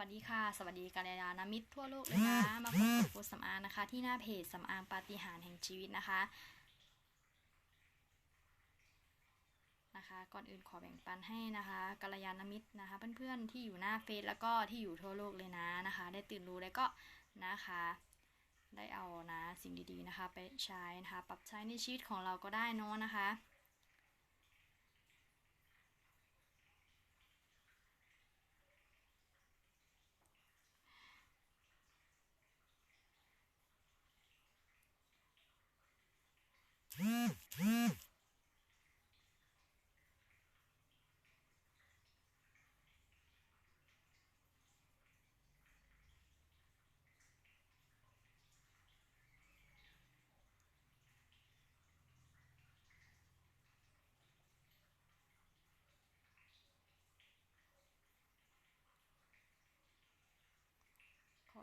วัสดีค่ะ สวัสดีกัลยาณมิตรทั่วโลกเลยนะ มาพบกับโค้ชสำอางนะคะ ที่หน้าเพจสำอางปาฏิหาริย์แห่งชีวิตนะคะนะคะ ก่อนอื่นขอแบ่งปันให้นะคะกัลยาณมิตรนะคะ เพื่อนๆที่อยู่หน้าเฟซแล้วก็ที่อยู่ทั่วโลกเลยนะนะคะ ได้ตื่นรู้แล้วก็นะคะ ได้เอานะสิ่งดีๆนะคะ ไปใช้นะคะ ปรับใช้ในชีวิตของเราก็ได้เนอะนะคะ ข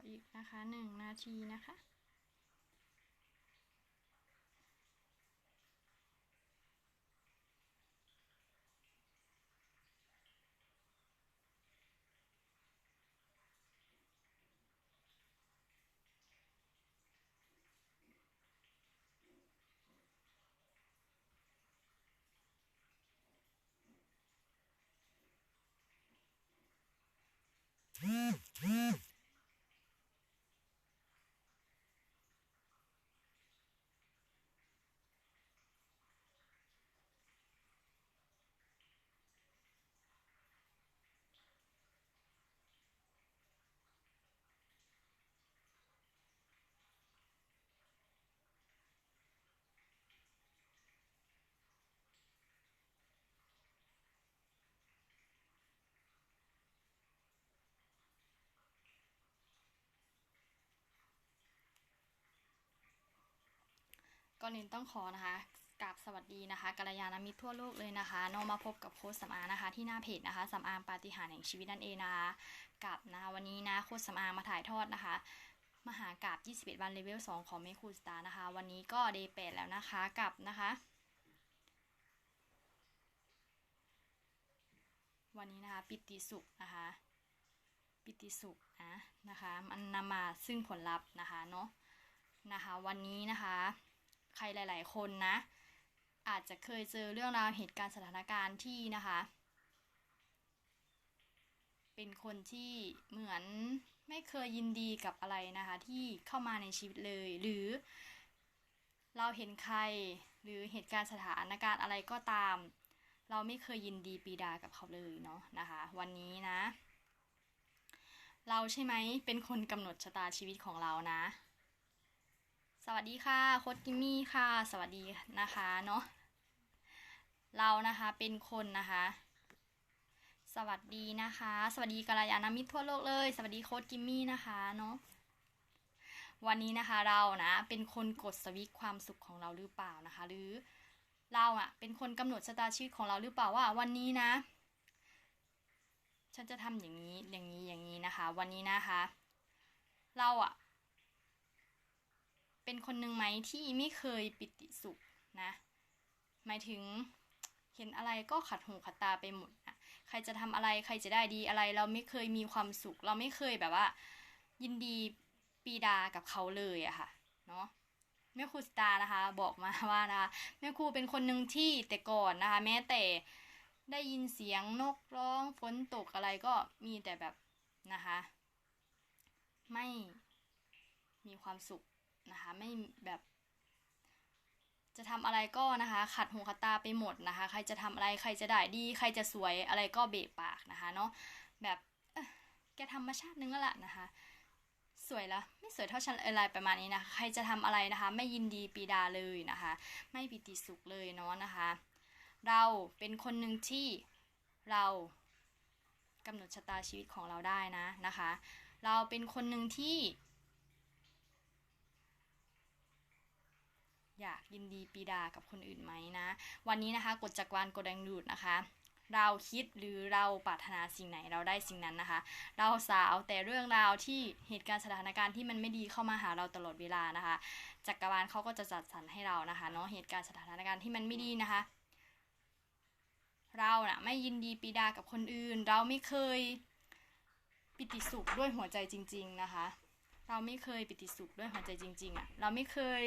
ออีกนะคะหนึ่งนาทีนะคะ ก่อนอื่นต้องขอนะคะกราบสวัสดีนะคะกัลยาณมิตรทั่วโลกเลยนะคะน้องมาพบกับโค้ชสำอางนะคะ ที่หน้าเพจนะคะสำอางปาฏิหาริย์แห่งชีวิตนั่นเองนะคะกับนะคะวันนี้นะโค้ชสำอางมาถ่ายทอดนะคะมหากราบ21 วันเลเวล 2 ของเมคูสตาร์นะคะ วันนี้ก็เดย์แปดแล้วนะคะกับนะคะ วันนี้นะคะ ปิติสุขนะคะ ปิติสุขนะนะคะ มันนำมาซึ่งผลลัพธ์นะคะเนาะนะคะ วันนี้นะคะ ใครหลาย ๆ คนนะ อาจจะเคยเจอเรื่องราวเหตุการณ์สถานการณ์ที่นะคะ เป็นคนที่เหมือนไม่เคยยินดีกับอะไรนะคะ ที่เข้ามาในชีวิตเลย หรือเราเห็นใครหรือเหตุการณ์สถานการณ์อะไรก็ตาม เราไม่เคยยินดีปีดากับเขาเลยเนาะนะคะ วันนี้นะ เราใช่ไหมเป็นคนกำหนดชะตาชีวิตของเรานะ สวัสดีค่ะโคดกิมมี่ค่ะ สวัสดีนะคะเนาะเรานะคะเป็นคนนะคะ สวัสดีนะคะ สวัสดีกัลยาณมิตรทั่วโลกเลย สวัสดีโค้ดกิมมี่นะคะเนาะวันนี้นะคะเรานะเป็นคนกดสวิตช์ความสุขของเราหรือเปล่านะคะ หรือเราอะเป็นคนกำหนดชะตาชีวิตของเราหรือเปล่าว่าวันนี้นะ ฉันจะทำอย่างนี้อย่างนี้อย่างนี้นะคะ วันนี้นะคะ เราอะ เป็นคนหนึ่งไหมที่ไม่เคยปิติสุขนะ หมายถึงเห็นอะไรก็ขัดหูขัดตาไปหมดนะใครจะทำอะไรใครจะได้ดีอะไร เราไม่เคยมีความสุข เราไม่เคยแบบว่า ยินดีปีดากับเขาเลยอะค่ะเนาะแม่ครูสตานะคะ บอกมาว่านะคะแม่ครูเป็นคนหนึ่งที่แต่ก่อนนะคะ แม้แต่ได้ยินเสียงนกร้องฝนตกอะไรก็มีแต่แบบนะคะ ไม่มีความสุข นะคะไม่แบบจะทำอะไรก็นะคะ ขัดหูขัดตาไปหมดนะคะ ใครจะทำอะไรใครจะได้ดี ใครจะสวยอะไรก็เบะปากนะคะเนาะแบบแกธรรมชาตินึงแล้วล่ะนะคะ สวยละไม่สวยเท่าฉันอะไรประมาณนี้นะคะใครจะทำอะไรนะคะ ไม่ยินดีปีดาเลยนะคะ ไม่ปิติสุขเลยเนาะนะคะ เราเป็นคนหนึ่งที่เรากำหนดชะตาชีวิตของเราได้นะนะคะ เราเป็นคนหนึ่งที่ อยากยินดีปีดากับคนอื่นไหมนะ วันนี้นะคะกฎจักรวาลกดแรงดูดนะคะ เราคิดหรือเราปรารถนาสิ่งไหนเราได้สิ่งนั้นนะคะ เราสาวแต่เรื่องราวที่เหตุการณ์สถานการณ์ที่มันไม่ดีเข้ามาหาเราตลอดเวลานะคะ จักรวาลเขาก็จะจัดสรรให้เรานะคะเนาะเหตุการณ์สถานการณ์ที่มันไม่ดีนะคะ เราน่ะไม่ยินดีปีดากับคนอื่น เราไม่เคยปิติสุขด้วยหัวใจจริง ๆนะคะ เราไม่เคยปิติสุขด้วยหัวใจจริง ๆอะเราไม่เคย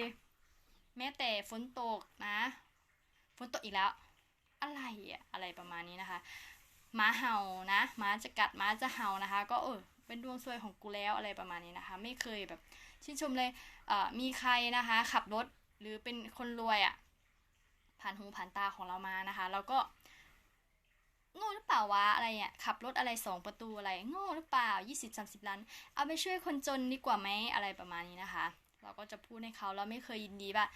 แม้แต่ฝนตกนะฝนตกอีกแล้ว อะไรอะอะไรประมาณนี้นะคะหมาเห่านะหมาจะกัดหมาจะเห่านะคะ ก็เออเป็นดวงซวยของกูแล้วอะไรประมาณนี้นะคะ ไม่เคยแบบชื่นชมเลยเอ่อมีใครนะคะ ขับรถหรือเป็นคนรวยอะผ่านหูผ่านตาของเรามานะคะ เราก็โง่หรือเปล่าวะอะไรเนี่ยขับรถอะไรสองประตูอะไรโง่หรือเปล่า 20 30 ล้าน เอาไปช่วยคนจนดีกว่าไหมอะไรประมาณนี้นะคะ เราก็จะพูดให้เขาเราไม่เคยยินดีว่า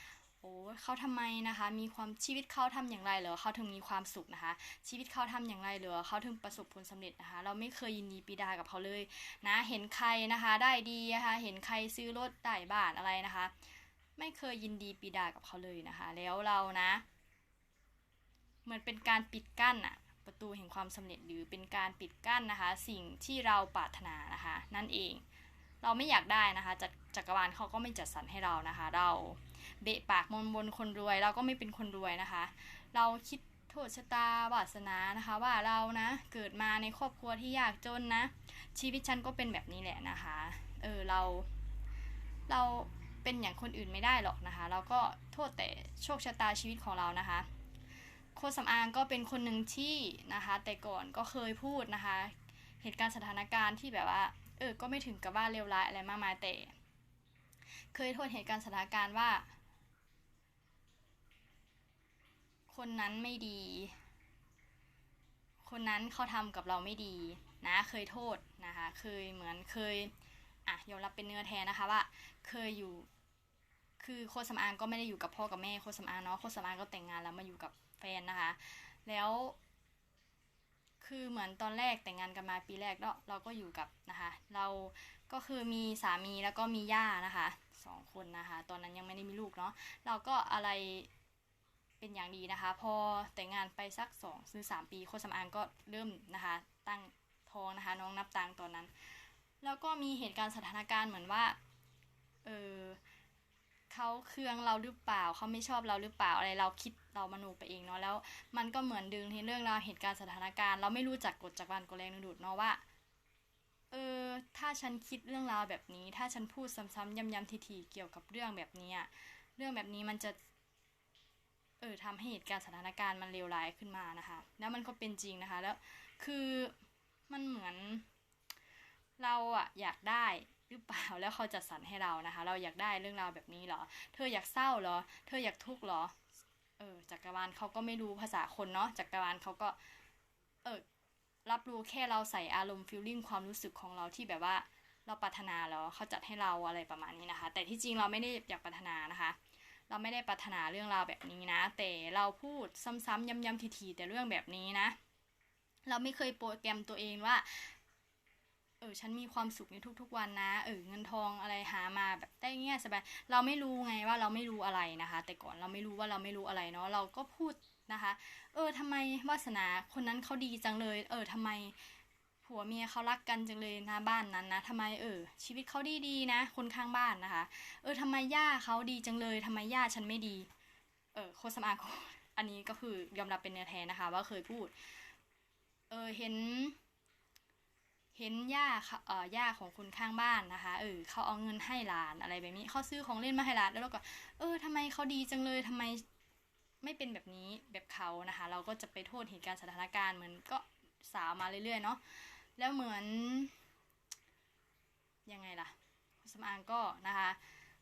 โอ้เขาทำไมนะคะ มีความชีวิตเขาทำอย่างไรเหรอเขาถึงมีความสุขนะคะ ชีวิตเขาทำอย่างไรเหรอเขาถึงประสบผลสำเร็จนะคะ เราไม่เคยยินดีปีดากับเขาเลยนะ เห็นใครนะคะ ได้ดีนะคะเห็นใครซื้อรถได้บ้านอะไรนะคะ ไม่เคยยินดีปีดากับเขาเลยนะคะ แล้วเรานะเหมือนเป็นการปิดกั้นอะประตูแห่งความสำเร็จหรือเป็นการปิดกั้นนะคะ สิ่งที่เราปรารถนานะคะ นั่นเอง เราไม่อยากได้นะคะจักจักรวาลเขาก็ไม่จัดสรรให้เรานะคะ เราเบะปากมนบนคนรวย เราก็ไม่เป็นคนรวยนะคะ เราคิดโทษชะตาวาสนานะคะ ว่าเรานะเกิดมาในครอบครัวที่ยากจนนะ ชีวิตฉันก็เป็นแบบนี้แหละนะคะเออเราเราเป็นอย่างคนอื่นไม่ได้หรอกนะคะ เราก็โทษแต่โชคชะตาชีวิตของเรานะคะ โคชสำอางก็เป็นคนหนึ่งที่นะคะ แต่ก่อนก็เคยพูดนะคะ เหตุการณ์สถานการณ์ที่แบบว่า เออก็ไม่ถึงกับว่าเลวร้ายอะไรมากมายแต่ เคยโทษเหตุการณ์สถานการณ์ว่า คนนั้นไม่ดี คนนั้นเขาทำกับเราไม่ดีนะเคยโทษนะคะเคยเหมือนเคยอะยอมรับเป็นเนื้อแท้นะคะว่า เคยอยู่คือโคสำอางก็ไม่ได้อยู่กับพ่อกับแม่โคสำอางเนาะโคสำอางก็แต่งงานแล้วมาอยู่กับแฟนนะคะ แล้ว คือเหมือนตอนแรกแต่งงานกันมาปีแรกเนาะเราก็อยู่กับนะคะ เราก็คือมีสามีแล้วก็มีย่านะคะสองคนนะคะ ตอนนั้นยังไม่ได้มีลูกเนาะเราก็อะไรเป็นอย่างดีนะคะ พอแต่งงานไปสักสองหรือสามปีโคสำอางก็เริ่มนะคะ ตั้งท้องนะคะ น้องนับตังตอนนั้น แล้วก็มีเหตุการณ์สถานการณ์เหมือนว่าเออ เขาเคืองเราหรือเปล่าเขาไม่ชอบเราหรือเปล่าอะไรเราคิดเรามโนไปเองเนาะแล้ว มันก็เหมือนดึงในเรื่องราวเหตุการณ์สถานการณ์ เราไม่รู้จักกฎจากรวันกฎแรงดึงดูดเนาะว่าเออถ้าฉันคิดเรื่องราวแบบนี้ ถ้าฉันพูดซ้ำๆย้ำๆทีๆเกี่ยวกับเรื่องแบบนี้อะเรื่องแบบนี้มันจะเออทำให้เหตุการณ์สถานการณ์มันเลวร้ายขึ้นมานะคะ แล้วมันก็เป็นจริงนะคะ แล้วคือมันเหมือนเราอะอยากได้ หรือเปล่าแล้วเขาจัดสรรให้เรานะคะ เราอยากได้เรื่องราวแบบนี้เหรอ เธออยากเศร้าเหรอ เธออยากทุกข์เหรอเออจักรวาลเขาก็ไม่รู้ภาษาคนเนาะจักรวาลเขาก็เออรับรู้แค่เราใส่อารมณ์ฟีลลิ่งความรู้สึกของเราที่แบบว่าเราปรารถนาแล้วเขาจัดให้เราอะไรประมาณนี้นะคะ แต่ที่จริงเราไม่ได้อยากปรารถนานะคะ เราไม่ได้ปรารถนาเรื่องราวแบบนี้นะ แต่เราพูดซ้ำๆย้ำๆทีๆแต่เรื่องแบบนี้นะ เราไม่เคยโปรแกรมตัวเองว่า ออฉันมีความสุขในทุก ๆ วันนะเออเงินทองอะไรหามาแบบได้เง่ายสบายเราไม่รู้ไงว่าเราไม่รู้อะไรนะคะ แต่ก่อนเราไม่รู้ว่าเราไม่รู้อะไรเนาะเราก็พูดนะคะ เออทำไมวาสนาคนนั้นเขาดีจังเลย เออทำไมผัวเมียเขารักกันจังเลยนะบ้านนั้นนะทำไมเออ ชีวิตเขาดีดีๆนะ คนข้างบ้านนะคะ เออทำไมย่าเขาดีจังเลยทำไมย่าฉันไม่ดี เออโคสมางก็อันนี้ก็คือยอมรับเป็นเนื้อแท้นะคะ ว่าเคยพูด เออเห็น เห็นย่าเขอ่อย่าของคนข้างบ้านนะคะ เออเขาเอาเงินให้หลานอะไรแบบนี้เขาซื้อของเล่นมาให้หลานแล้วเราก็ เออทำไมเขาดีจังเลยทำไมไม่เป็นแบบนี้แบบเขานะคะ เราก็จะไปโทษเหตุการณ์สถานการณ์เหมือนก็สาวมาเรื่อยๆเนาะแล้วเหมือนยังไงล่ะสำอางก็นะคะ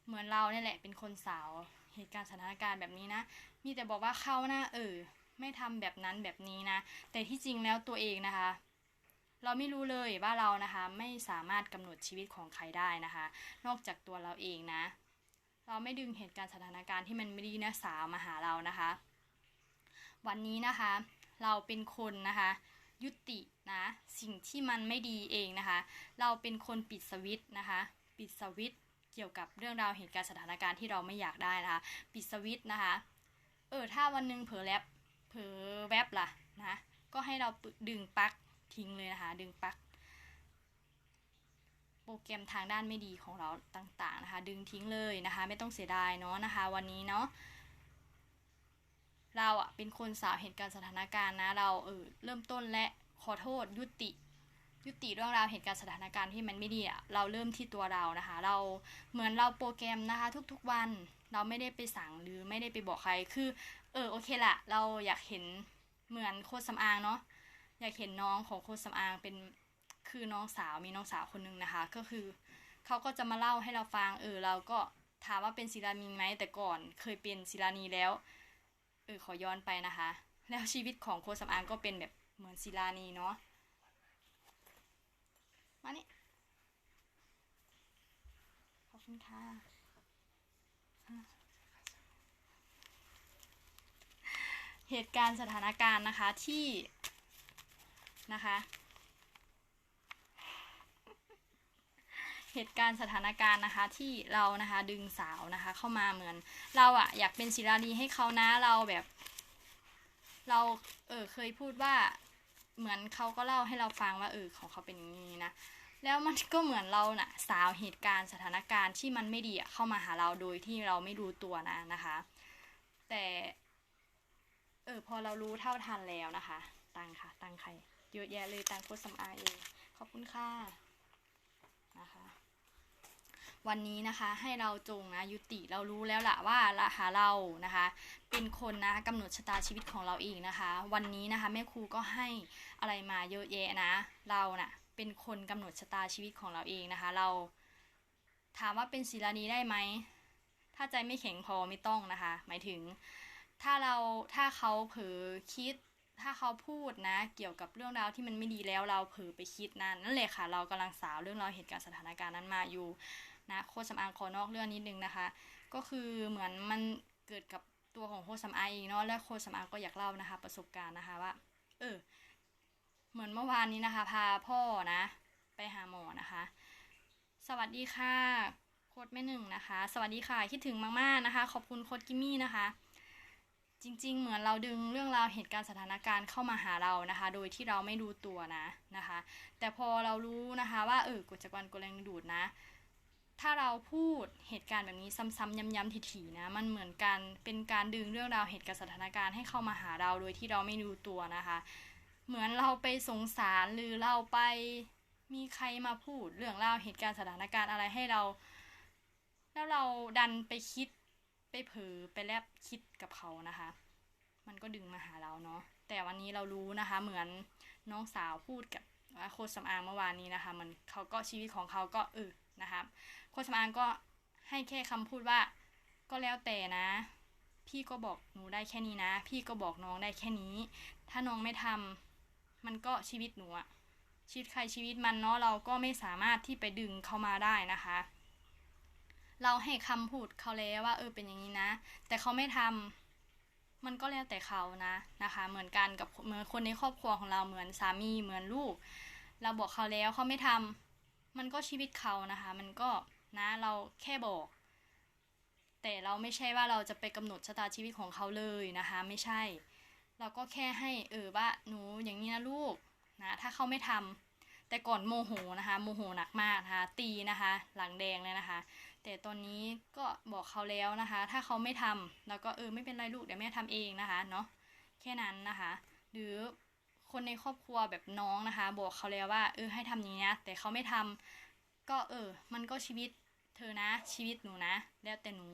เหมือนเราเนี่ยแหละเป็นคนสาวเหตุการณ์สถานการณ์แบบนี้นะ มีแต่บอกว่าเขานะเออไม่ทำแบบนั้นแบบนี้นะ แต่ที่จริงแล้วตัวเองนะคะ เราไม่รู้เลยว่าเรานะคะไม่สามารถกำหนดชีวิตของใครได้นะคะ นอกจากตัวเราเองนะ เราไม่ดึงเหตุการณ์สถานการณ์ที่มันไม่ดีนะสาวมาหาเรานะคะ วันนี้นะคะ เราเป็นคนนะคะ ยุตินะสิ่งที่มันไม่ดีเองนะคะ เราเป็นคนปิดสวิตนะคะ ปิดสวิตเกี่ยวกับเรื่องราวเหตุการณ์สถานการณ์ที่เราไม่อยากได้นะคะ ปิดสวิตนะคะ เออถ้าวันนึงเผลอแลบเผลอแวบล่ะนะก็ให้เราดึงปลั๊ก ทิ้งเลยนะคะ ดึงปลั๊กโปรแกรมทางด้านไม่ดีของเราต่างๆนะคะ ดึงทิ้งเลยนะคะ ไม่ต้องเสียดายเนาะนะคะ วันนี้เนาะเราอะเป็นคนสาวเหตุการณ์สถานการณ์นะ เราเออเริ่มต้นและขอโทษยุติยุติเรื่องราวเหตุการณ์สถานการณ์ที่มันไม่ดีอะเราเริ่มที่ตัวเรานะคะ เราเหมือนเราโปรแกรมนะคะ ทุกๆวันเราไม่ได้ไปสั่งหรือไม่ได้ไปบอกใครคือ เออโอเคละเราอยากเห็นเหมือนโคดสำอางเนาะ อยากเห็นน้องของโคดสำอางเป็นคือน้องสาวมีน้องสาวคนนึงนะคะ ก็คือเขาก็จะมาเล่าให้เราฟังเออเราก็ถามว่าเป็นศิลานีไหมแต่ก่อนเคยเป็นศิลานีแล้วเออขอย้อนไปนะคะ แล้วชีวิตของโคดสำอางก็เป็นแบบเหมือนศิลานีเนาะมานี่ขอบคุณค่ะเหตุการณ์สถานการณ์นะคะที่ นะคะ เหตุการณ์สถานการณ์นะคะที่เรานะคะดึงสาวนะคะเข้ามาเหมือน เราอะอยากเป็นศิลานีให้เขานะเราแบบ เราเออเคยพูดว่าเหมือนเขาก็เล่าให้เราฟังว่าเออของเขาเป็นอย่างนี้นะแล้วมันก็เหมือนเราน่ะสาวเหตุการณ์สถานการณ์ที่มันไม่ดีเข้ามาหาเราโดยที่เราไม่รู้ตัวนะนะคะ แต่ เออพอเรารู้เท่าทันแล้วนะคะ ตังค่ะ ตังใคร เยอะแยะเลยตังโคตรสำอางเองขอบคุณค่ะนะคะวันนี้นะคะให้เราจงนะยุติเรารู้แล้วละว่าละหาเรานะคะเป็นคนนะกำหนดชะตาชีวิตของเราเองนะคะ วันนี้นะคะแม่ครูก็ให้อะไรมาเยอะแยะนะ เราน่ะเป็นคนกำหนดชะตาชีวิตของเราเองนะคะ เราถามว่าเป็นศิลานีได้ไหมถ้าใจไม่แข็งพอไม่ต้องนะคะ หมายถึงถ้าเราถ้าเขาเผลอคิด ถ้าเขาพูดนะ เกี่ยวกับเรื่องราวที่มันไม่ดีแล้วเราเผลอไปคิดนั่นนั่นแหละค่ะ เรากำลังสาวเรื่องราวเหตุการณ์สถานการณ์นั้นมาอยู่นะโคชสำอางขอนอกเรื่องนิดนึงนะคะ ก็คือเหมือนมันเกิดกับตัวของโคชสำอางเองเนาะและโคชสำอางก็อยากเล่านะคะ ประสบการณ์นะคะว่าเออเหมือนเมื่อวานนี้นะคะ พาพ่อนะ ไปหาหมอนะคะ สวัสดีค่ะโค้ดแม่หนึ่งนะคะ สวัสดีค่ะคิดถึงมากๆนะคะ ขอบคุณโค้ดกิมมี่นะคะ จริงๆ เหมือนเราดึงเรื่องราวเหตุการณ์สถานการณ์เข้ามาหาเรานะคะ โดยที่เราไม่รู้ตัวนะนะคะ แต่พอเรารู้นะคะว่าเออกฎจักรวาลกลแรงดึงดูดนะ ถ้าเราพูดเหตุการณ์แบบนี้ซ้ำๆย้ำๆถี่ๆนะ มันเหมือนกันเป็นการดึงเรื่องราวเหตุการณ์สถานการณ์ให้เข้ามาหาเราโดยที่เราไม่รู้ตัวนะคะ เหมือนเราไปสงสารหรือเราไปมีใครมาพูดเรื่องราวเหตุการณ์สถานการณ์อะไรให้เรา แล้วเราดันไปคิด ไปเผลอไปแลบคิดกับเขานะคะ มันก็ดึงมาหาเราเนาะแต่วันนี้เรารู้นะคะ เหมือนน้องสาวพูดกับโค้ชสำอางเมื่อวานนี้นะคะ มันเขาก็ชีวิตของเขาก็เออนะคะโค้ชสำอางก็ให้แค่คำพูดว่า ก็แล้วแต่นะ พี่ก็บอกหนูได้แค่นี้นะ พี่ก็บอกน้องได้แค่นี้ ถ้าน้องไม่ทำมันก็ชีวิตหนูอะชีวิตใครชีวิตมันเนาะเราก็ไม่สามารถที่ไปดึงเขามาได้นะคะ เราให้คำพูดเขาแล้วว่า เออเป็นอย่างนี้นะ แต่เขาไม่ทำมันก็แล้วแต่เขานะนะคะ เหมือนกันกับเหมือนคนในครอบครัวของเราเหมือนสามีเหมือนลูก เราบอกเขาแล้วเขาไม่ทำมันก็ชีวิตเขานะคะ มันก็นะเราแค่บอก แต่เราไม่ใช่ว่าเราจะไปกำหนดชะตาชีวิตของเขาเลยนะคะ ไม่ใช่ เราก็แค่ให้เออว่าหนูอย่างนี้นะลูกนะถ้าเขาไม่ทำแต่ก่อนโมโหนะคะโมโหหนักมากนะคะตีนะคะ หลังแดงเลยนะคะ แต่ตอนนี้ก็บอกเขาแล้วนะคะ ถ้าเขาไม่ทำแล้วก็เออไม่เป็นไรลูกเดี๋ยวแม่ทำเองนะคะเนาะแค่นั้นนะคะ หรือคนในครอบครัวแบบน้องนะคะ บอกเขาแล้วว่า เออให้ทำอย่างนี้นะแต่เขาไม่ทำก็เออ มันก็ชีวิตเธอนะชีวิตหนูนะ แล้วแต่หนู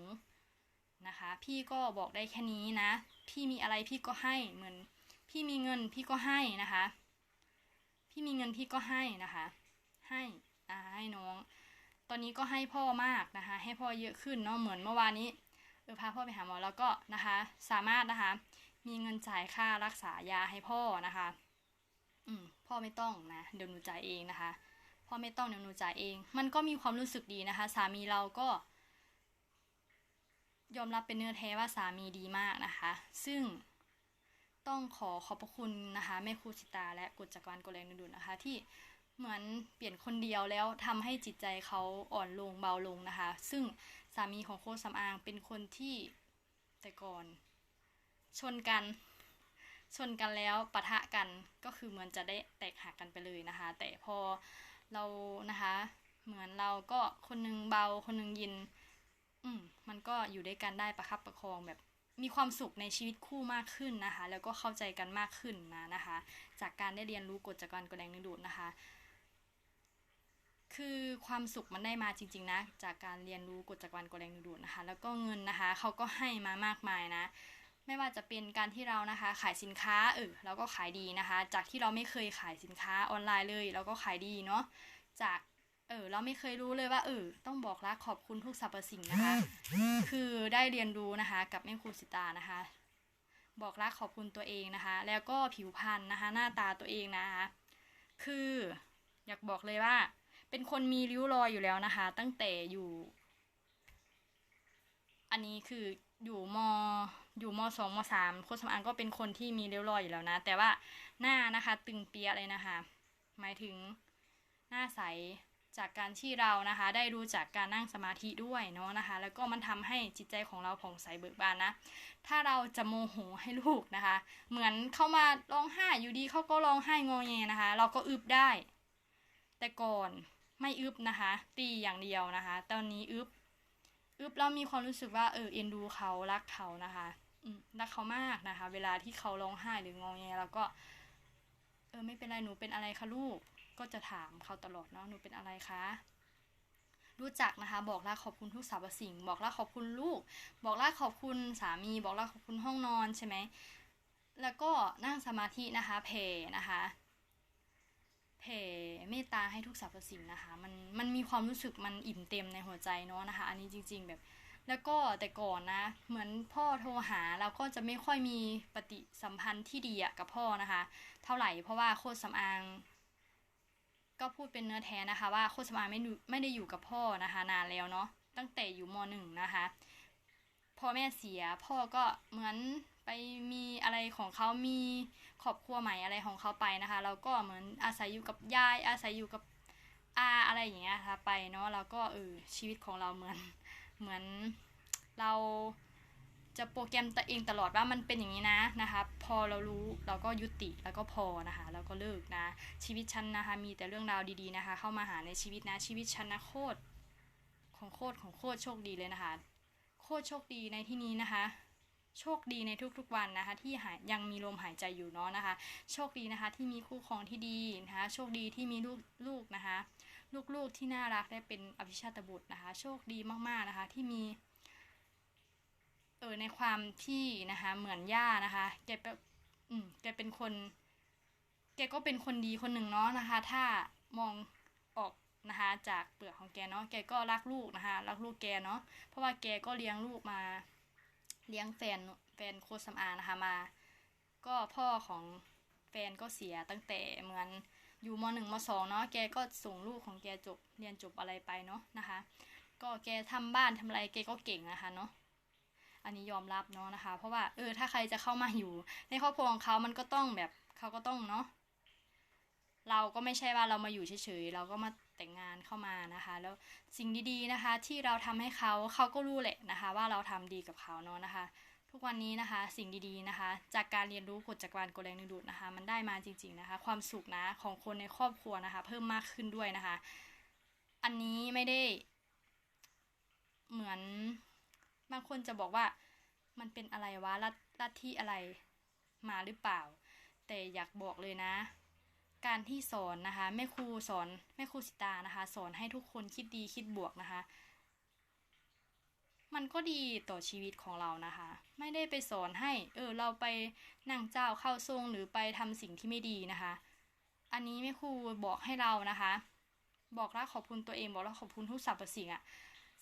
นะคะ พี่ก็บอกได้แค่นี้นะ พี่มีอะไรพี่ก็ให้เหมือน พี่มีเงินพี่ก็ให้นะคะ พี่มีเงินพี่ก็ให้นะคะ ให้นะคะให้น้อง อนนี้ก็ให้พ่อมากนะคะ ให้พ่อเยอะขึ้นเนาะเหมือนเมื่อวานนี้เออพาพ่อไปหาหมอแล้วก็นะคะ สามารถนะคะ มีเงินจ่ายค่ารักษายาให้พ่อนะคะ อืมพ่อไม่ต้องนะเดี๋ยวหนูจ่ายเองนะคะพ่อไม่ต้องเดี๋ยวหนูจ่ายเอง มันก็มีความรู้สึกดีนะคะ สามีเราก็ ยอมรับเป็นเนื้อแท้ว่าสามีดีมากนะคะ ซึ่งต้องขอขอบพระคุณนะคะแม่ครูสิตาและกฎจักรวาลกฎแรงดึงดูดนะคะ ที่ เหมือนเปลี่ยนคนเดียวแล้วทำให้จิตใจเขาอ่อนลงเบาลงนะคะ ซึ่งสามีของโค้ชสำอางเป็นคนที่แต่ก่อน ชนกัน ชนกันแล้วปะทะกันก็คือเหมือนจะได้แตกหักกันไปเลยนะคะ แต่พอเรานะคะ เหมือนเราก็คนหนึงเบาคนหนึงยิน อืมมันก็อยู่ด้วยกันได้ประคับประคองแบบมีความสุขในชีวิตคู่มากขึ้นนะคะ แล้วก็เข้าใจกันมากขึ้นนะนะคะ จากการได้เรียนรู้กฎจักรวาลกฎแรงดึงดูดนะคะ คือความสุขมันได้มาจริง ๆ นะ จากการเรียนรู้กฎจักรวาลกฎแรงดึงดูดนะคะ แล้วก็เงินนะคะเขาก็ให้มามากมายนะ ไม่ว่าจะเป็นการที่เรานะคะ ขายสินค้าเออเราก็ขายดีนะคะ จากที่เราไม่เคยขายสินค้าออนไลน์เลยเราก็ขายดีเนาะจากเออเราไม่เคยรู้เลยว่าเออต้องบอกรักขอบคุณทุกสรรพสิ่งนะคะ คือได้เรียนรู้นะคะ กับแม่ครูสิตานะคะ บอกรักขอบคุณตัวเองนะคะ แล้วก็ผิวพรรณนะคะ หน้าตาตัวเองนะคะ คืออยากบอกเลยว่า เป็นคนมีริ้วรอยอยู่แล้วนะคะ ตั้งแต่อยู่ อันนี้คืออยู่มอยู่มสองมสามโคชสำอางก็เป็นคนที่มีริ้วรอยอยู่แล้วนะ แต่ว่าหน้านะคะ ตึงเปียเลยนะคะ หมายถึงหน้าใสจากการที่เรานะคะ ได้รู้จากการนั่งสมาธิด้วยเนาะนะคะ แล้วก็มันทำให้จิตใจของเราผ่องใสเบิกบานนะ ถ้าเราจะโมโหให้ลูกนะคะ เหมือนเข้ามาร้องไห้อยู่ดีเขาก็ร้องไห้งอแงนะคะ เราก็อึบได้ แต่ก่อน ไม่อึบนะคะ ตีอย่างเดียวนะคะ ตอนนี้อึบอึบแล้วมีความรู้สึกว่าเออเอ็นดูเขารักเขานะคะรักเขามากนะคะ เวลาที่เขาร้องไห้หรืององแงแล้วก็ เออไม่เป็นไรหนูเป็นอะไรคะลูก ก็จะถามเขาตลอดเนาะหนูเป็นอะไรคะ รู้จักนะคะ บอกลาขอบคุณทุกสรรพสิ่ง บอกลาขอบคุณลูก บอกลาขอบคุณสามี บอกลาขอบคุณห้องนอนใช่ไหมแล้วก็นั่งสมาธินะคะเพนะคะ เพเมตตาให้ทุกสรรพสิ่งนะคะ มันมันมีความรู้สึกมันอิ่มเต็มในหัวใจเนาะนะคะ อันนี้จริง ๆแบบ แล้วก็แต่ก่อนนะ เหมือนพ่อโทรหาเราก็จะไม่ค่อยมีปฏิสัมพันธ์ที่ดีกับพ่อนะคะ เท่าไหร่เพราะว่าโคตรสำอางก็พูดเป็นเนื้อแท้นะคะ ว่าโคตรสำอางไม่ไม่ได้อยู่กับพ่อนะคะ นานแล้วเนาะตั้งแต่อยู่มหนึ่งนะคะพ่อแม่เสียพ่อก็เหมือน ไปมีอะไรของเขามีครอบครัวใหม่อะไรของเขาไปนะคะเราก็เหมือนอาศัยอยู่กับยาย อาศัยอยู่กับอาอะไรอย่างเงี้ยค่ะไปเนาะแล้วก็เออชีวิตของเราเหมือนเหมือนเราจะโปรแกรมตัวเองตลอดว่ามันเป็นอย่างนี้นะนะคะ พอเรารู้เราก็ยุติแล้วก็พอนะคะแล้วก็เลิกนะ ชีวิตฉันนะคะ มีแต่เรื่องราวดีๆนะคะ เข้ามาหาในชีวิตนะชีวิตฉันนะโคตรของโคตรของโคตรโชคดีเลยนะคะ โคตรโชคดีในที่นี้นะคะ โชคดีในทุกๆวันนะคะ ที่หายยังมีลมหายใจอยู่เนาะนะคะ โชคดีนะคะที่มีคู่ครองที่ดีนะคะ โชคดีที่มีลูกลูกนะคะ ลูกๆที่น่ารักได้เป็นอภิชาตบุตรนะคะ โชคดีมากๆนะคะที่มีเออในความที่นะคะเหมือนย่านะคะแกเป็นอืมแกเป็นคน แกก็เป็นคนดีคนหนึ่งเนาะนะคะ ถ้ามองออกนะคะจากเปลือกของแกเนาะแกก็รักลูกนะคะ รักลูกแกเนาะเพราะว่าแกก็เลี้ยงลูกมา เลี้ยงแฟนแฟนโคชสำอางนะคะมา ก็พ่อของแฟนก็เสียตั้งแต่เหมือนอยู่มหนึ่งมสองเนาะแกก็ส่งลูกของแกจบเรียนจบอะไรไปเนาะนะคะ ก็แกทำบ้านทำอะไรแกก็เก่งนะคะเนาะอันนี้ยอมรับเนาะนะคะ เพราะว่าเออถ้าใครจะเข้ามาอยู่ ในครอบครัวของเขามันก็ต้องแบบเขาก็ต้องเนาะเราก็ไม่ใช่ว่าเรามาอยู่เฉยๆเราก็มา แต่งงานเข้ามานะคะ แล้วสิ่งดีๆนะคะ ที่เราทำให้เขาเขาก็รู้แหละนะคะ ว่าเราทำดีกับเขาเนาะนะคะ ทุกวันนี้นะคะ สิ่งดีๆนะคะ จากการเรียนรู้กฎจักรวาลกฎแรงดึงดูดนะคะ มันได้มาจริง ๆนะคะ ความสุขนะของคนในครอบครัวนะคะ เพิ่มมากขึ้นด้วยนะคะ อันนี้ไม่ได้ เหมือนบางคนจะบอกว่ามันเป็นอะไรวะลัทลัทธิอะไรมาหรือเปล่า แต่อยากบอกเลยนะ การที่สอนนะคะแม่ครูสอนแม่ครูสิตานะคะ สอนให้ทุกคนคิดดีคิดบวกนะคะ มันก็ดีต่อชีวิตของเรานะคะ ไม่ได้ไปสอนให้ เออเราไปนั่งเจ้าเข้าทรงหรือไปทำสิ่งที่ไม่ดีนะคะ อันนี้แม่ครูบอกให้เรานะคะ บอกรักขอบคุณตัวเองบอกรักขอบคุณทุกสรรพสิ่งอะ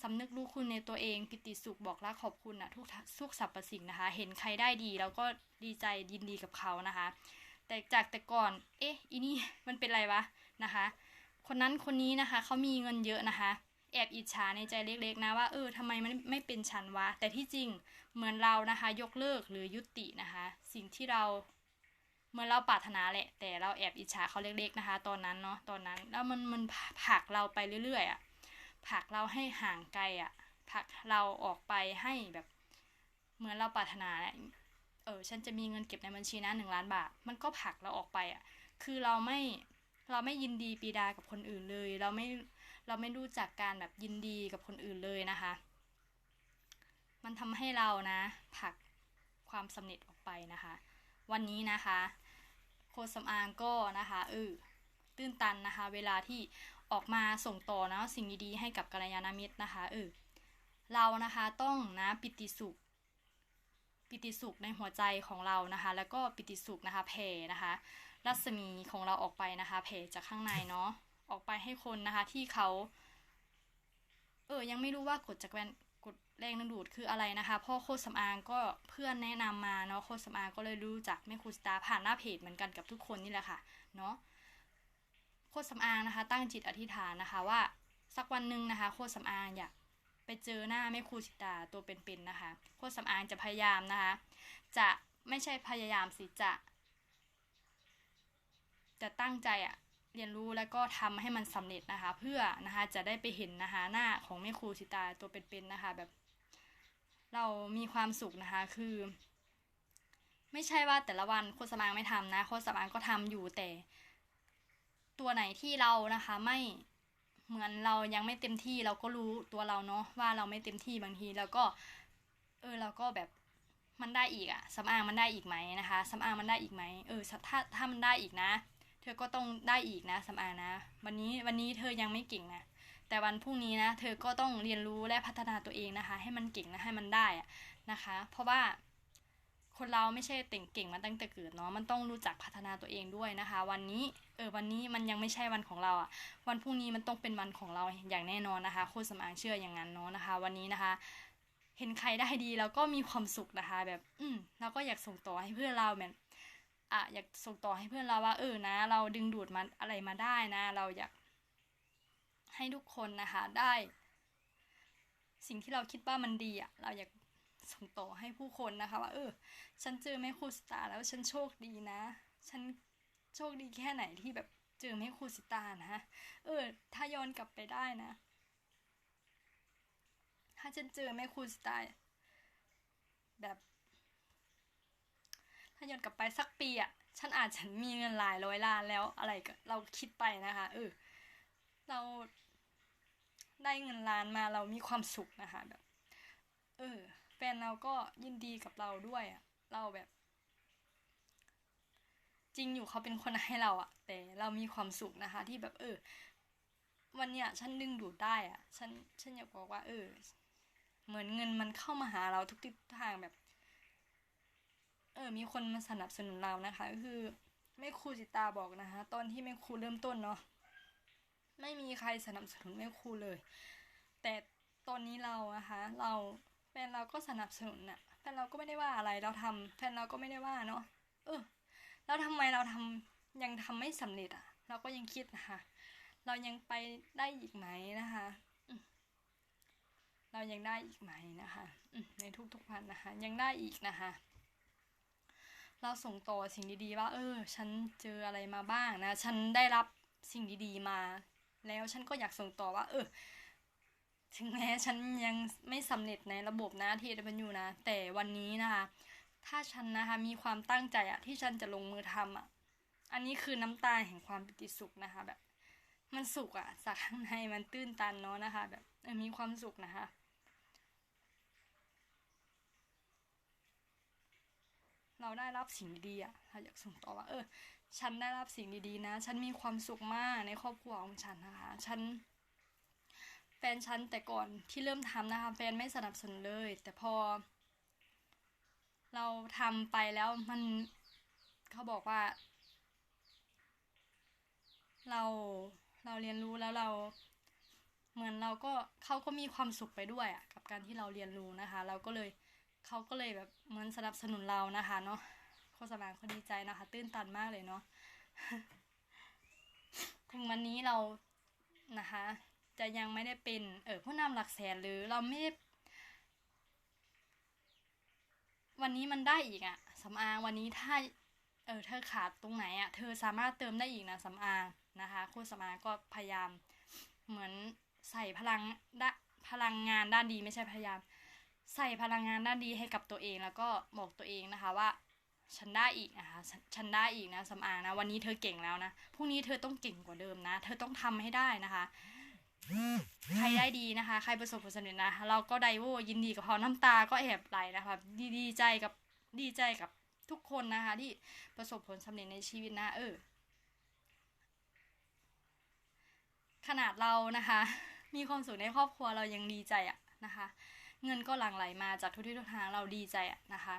สำนึกรู้คุณในตัวเองปิติสุขบอกรักขอบคุณอะทุกทุกสรรพสิ่งนะคะ เห็นใครได้ดีเราก็ดีใจยินดีกับเขานะคะ แต่จากแต่ก่อน เอ๊ะอีนี่มันเป็นไรวะนะคะ คนนั้นคนนี้นะคะเขามีเงินเยอะนะคะ แอบอิจฉาในใจเล็กๆนะว่าเออทำไมมันไม่เป็นฉันวะ แต่ที่จริงเหมือนเรานะคะ ยกเลิกหรือยุตินะคะ สิ่งที่เราเหมือนเราปรารถนาแหละ แต่เราแอบอิจฉาเขาเล็กๆนะคะ ตอนนั้นเนาะตอนนั้นแล้วมันมันผลักเราไปเรื่อยๆอะ่ะผลักเราให้ห่างไกลอะ่ะผลักเราออกไปให้แบบ เหมือนเราปรารถนา เออฉันจะมีเงินเก็บในบัญชีนะหนึ่งล้านบาท มันก็ผลักเราออกไปอะ คือเราไม่เราไม่ยินดีปีดากับคนอื่นเลย เราไม่เราไม่รู้จักการแบบยินดีกับคนอื่นเลยนะคะ มันทำให้เรานะผลักความสำเร็จออกไปนะคะ วันนี้นะคะ โคชสำอางก็นะคะเออตื้นตันนะคะ เวลาที่ออกมาส่งต่อนะสิ่งดีๆให้กับกัลยาณมิตรนะคะเออเรานะคะต้องนะปิติสุข ปิติสุขในหัวใจของเรานะคะ แล้วก็ปิติสุขนะคะแผ่นะคะ รัศมีของเราออกไปนะคะแผ่จากข้างในเนาะออกไปให้คนนะคะที่เขาเออยังไม่รู้ว่ากฎจากแวนกฎแรงดึงดูดคืออะไรนะคะพ่อโคตรสำอางก็เพื่อนแนะนำมาเนาะโคตรสำอางก็เลยรู้จักแม่ครูสตาผ่านหน้าเพจเหมือนกันกับทุกคนนี่แหละค่ะเนาะโคตรสำอางนะคะ ตั้งจิตอธิษฐานนะคะว่าสักวันหนึ่งนะคะ โคตรสำอางอยาก ไปเจอหน้าแม่ครูสิตาตัวเป็นๆนะคะโคตรสำอางจะพยายามนะคะ จะไม่ใช่พยายามสิจะ จะตั้งใจอะเรียนรู้แล้วก็ทำให้มันสำเร็จนะคะ เพื่อนะคะจะได้ไปเห็นนะคะหน้าของแม่ครูสิตาตัวเป็นๆนะคะ แบบ เรามีความสุขนะคะคือ ไม่ใช่ว่าแต่ละวันโคตรสมางไม่ทำนะโคตรสมางก็ทำอยู่แต่ ตัวไหนที่เรานะคะไม่ เหมือนเรายังไม่เต็มที่เราก็รู้ตัวเราเนาะว่าเราไม่เต็มที่บางทีเราก็ เออเราก็แบบมันได้อีกอะสำอางมันได้อีกไหมนะคะสำอางมันได้อีกไหมเออถ้าถ้ามันได้อีกนะ เธอก็ต้องได้อีกนะสำอางนะ วันนี้วันนี้เธอยังไม่เก่งนะแต่วันพรุ่งนี้นะ เธอก็ต้องเรียนรู้และพัฒนาตัวเองนะคะ ให้มันเก่งนะให้มันได้อะนะคะ เพราะว่า คนเราไม่ใช่เต่งเก่งมาตั้งแต่เกิดเนาะมันต้องรู้จักพัฒนาตัวเองด้วยนะคะ วันนี้เออวันนี้มันยังไม่ใช่วันของเราอะวันพรุ่งนี้มันต้องเป็นวันของเราอย่างแน่นอนนะคะโคตรสำอางเชื่ออย่างนั้นเนาะนะคะ วันนี้นะคะ เห็นใครได้ดีเราก็มีความสุขนะคะ แบบอืมเราก็อยากส่งต่อให้เพื่อนเราแบบอะอยากส่งต่อให้เพื่อนเราว่า เออนะ เราดึงดูดมาอะไรมาได้นะ เราอยาก ให้ทุกคนนะคะได้ สิ่งที่เราคิดว่ามันดีอะเราอยาก ส่งต่อให้ผู้คนนะคะว่าเออ ฉันเจอแม่ครูสตาแล้วฉันโชคดีนะ ฉันโชคดีแค่ไหนที่แบบเจอแม่ครูสตานะเออ ถ้าย้อนกลับไปได้นะ ถ้าฉันเจอแม่ครูสไตล์แบบ ถ้าย้อนกลับไปสักปีอะฉันอาจจะมีเงินหลายร้อยล้านแล้วอะไรก็เราคิดไปนะคะเออเราได้เงินล้านมาเรามีความสุขนะคะแบบ เออ ฟนเราก็ยินดีกับเราด้วยอะเราแบบ จริงอยู่เขาเป็นคนให้เราอะแต่เรามีความสุขนะคะ ที่แบบเออ วันเนี้ยฉันดึงดูดได้อะฉันฉันอยากบอกว่า เออ เหมือนเงินมันเข้ามาหาเราทุกทิศทางแบบ เออ มีคนมาสนับสนุนเรานะคะก็คือแม่ครูจิตาบอกนะคะ ตอนที่แม่ครูเริ่มต้นเนาะไม่มีใครสนับสนุนแม่ครูเลย แต่ตอนนี้เรานะคะ เรา แฟนเราก็สนับสนุนน่ะแฟนเราก็ไม่ได้ว่าอะไรเราทำแฟนเราก็ไม่ได้ว่าเนาะเออแล้วทำไมเราทำยังทำไม่สำเร็จอะเราก็ยังคิดนะคะเรายังไปได้อีกไหมนะคะเรายังได้อีกไหมนะคะในทุกๆวันนะคะ ยังได้อีกนะคะ เราส่งต่อสิ่งดีๆว่า เออ ฉันเจออะไรมาบ้างนะ ฉันได้รับสิ่งดีๆมา แล้วฉันก็อยากส่งต่อว่า เออ ถึงแม้ฉันยังไม่สำเร็จในระบบนะที่ดับยูนะ แต่วันนี้นะคะ ถ้าฉันนะคะมีความตั้งใจอะที่ฉันจะลงมือทำอะอันนี้คือน้ำตาแห่งความปิติสุขนะคะแบบ มันสุขอะจากข้างในมันตื้นตันเนาะนะคะ แบบมีความสุขนะคะเราได้รับสิ่งดีๆอะเราอยากส่งต่อว่า เออ ฉันได้รับสิ่งดีๆนะ ฉันมีความสุขมากในครอบครัวของฉันนะคะ ฉัน แฟนฉันแต่ก่อนที่เริ่มทำนะคะ แฟนไม่สนับสนุนเลย แต่พอ เราทำไปแล้วมันเขาบอกว่า เราเราเรียนรู้แล้วเรา เหมือนเราก็เขาก็มีความสุขไปด้วยอะกับการที่เราเรียนรู้นะคะ เราก็เลยเขาก็เลยแบบเหมือนสนับสนุนเรานะคะเนาะโฆษณาเขาดีใจนะคะ ตื้นตันมากเลยเนาะถึงวันนี้เรานะคะ จะยังไม่ได้เป็นเออผู้นำหลักแสนหรือเราไม่ได้วันนี้มันได้อีกอะสำอางวันนี้ถ้าเออเธอขาดตรงไหนอะเธอสามารถเติมได้อีกนะสำอางนะคะโฆษณาก็พยายามเหมือนใส่พลังด้พลังงานด้านดีไม่ใช่พยายาม ใส่พลังงานด้านดีให้กับตัวเองแล้วก็บอกตัวเองนะคะว่า ฉันได้อีกนะคะฉฉันได้อีกนะสำอางนะวันนี้เธอเก่งแล้วนะพรุ่งนี้เธอต้องเก่งกว่าเดิมนะ เธอต้องทำให้ได้นะคะ ใครได้ดีนะคะ ใครประสบผลสำเร็จนะ เราก็ไดโวยินดีกับเขาน้ำตาก็แอบไหลนะคะดีดีใจกับดีใจกับทุกคนนะคะ ที่ประสบผลสำเร็จในชีวิตนะ เออ ขนาดเรานะคะ มีความสุขในครอบครัวเรายังดีใจอะนะคะ เงินก็หลั่งไหลมาจากทุกที่ทุกทางเราดีใจอะนะคะ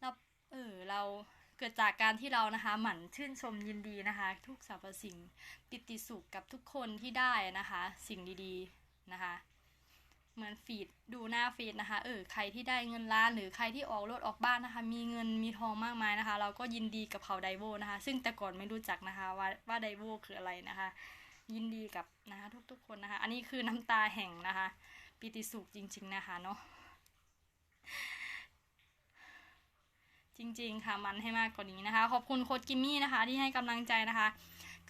แล้วเออเรา เกิดจากการที่เรานะคะหมั่นชื่นชมยินดีนะคะ ทุกสรรพสิ่งปิติสุขกับทุกคนที่ได้นะคะ สิ่งดีๆนะคะ เหมือนฟีดดูหน้าฟีดนะคะเออใครที่ได้เงินล้านหรือใครที่ออกรถออกบ้านนะคะ มีเงินมีทองมากมายนะคะ เราก็ยินดีกับเขาไดโวนะคะ ซึ่งแต่ก่อนไม่รู้จักนะคะว่าว่าไดโวคืออะไรนะคะ ยินดีกับนะคะทุกๆคนนะคะ อันนี้คือน้ำตาแห่งนะคะ ปิติสุขจริง ๆนะคะเนาะ จริง ๆ ค่ะมันให้มากกว่านี้นะคะ ขอบคุณโค้ดกิมมี่นะคะ ที่ให้กำลังใจนะคะ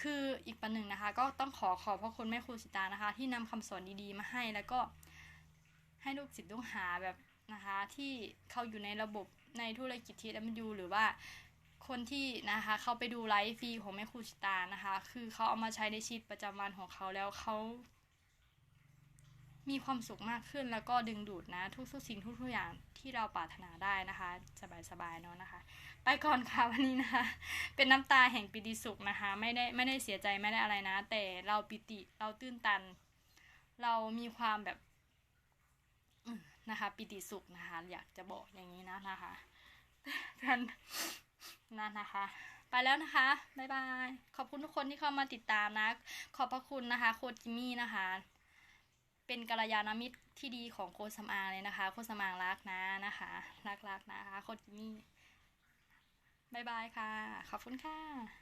คืออีกปันหนึ่งนะคะ ก็ต้องขอขอบพระคุณแม่ครูสิตานะคะ ที่นำคำสอนดีๆมาให้แล้วก็ให้ลูกศิษย์ลูกหาแบบนะคะ ที่เขาอยู่ในระบบในธุรกิจทีเอ็มยูหรือว่าคนที่นะคะเขาไปดูไลฟ์ฟรีของแม่ครูชิตานะคะ คือเขาเอามาใช้ในชีวิตประจำวันของเขาแล้วเขา มีความสุขมากขึ้นแล้วก็ดึงดูดนะทุกๆสิ่งทุกๆอย่างที่เราปรารถนาได้นะคะ สบายๆเนาะนะคะ ไปก่อนค่ะวันนี้นะคะ เป็นน้ำตาแห่งปิติสุขนะคะ ไม่ได้ไม่ได้เสียใจไม่ได้อะไรนะ แต่เราปิติเราตื้นตัน เรามีความแบบนะคะ ปิติสุขนะคะ อยากจะบอกอย่างนี้นะนะคะท่านนั่นนะคะ ไปแล้วนะคะ บ๊ายบาย ขอบคุณทุกคนที่เข้ามาติดตามนะ ขอบพระคุณนะคะ โคจิมี่นะคะ เป็นกัลยาณมิตรที่ดีของโคสมางเลยนะคะ โคสมางรักนะนะคะ รักรักๆนะคะ โคจิมี่บายบายค่ะ ขอบคุณค่ะ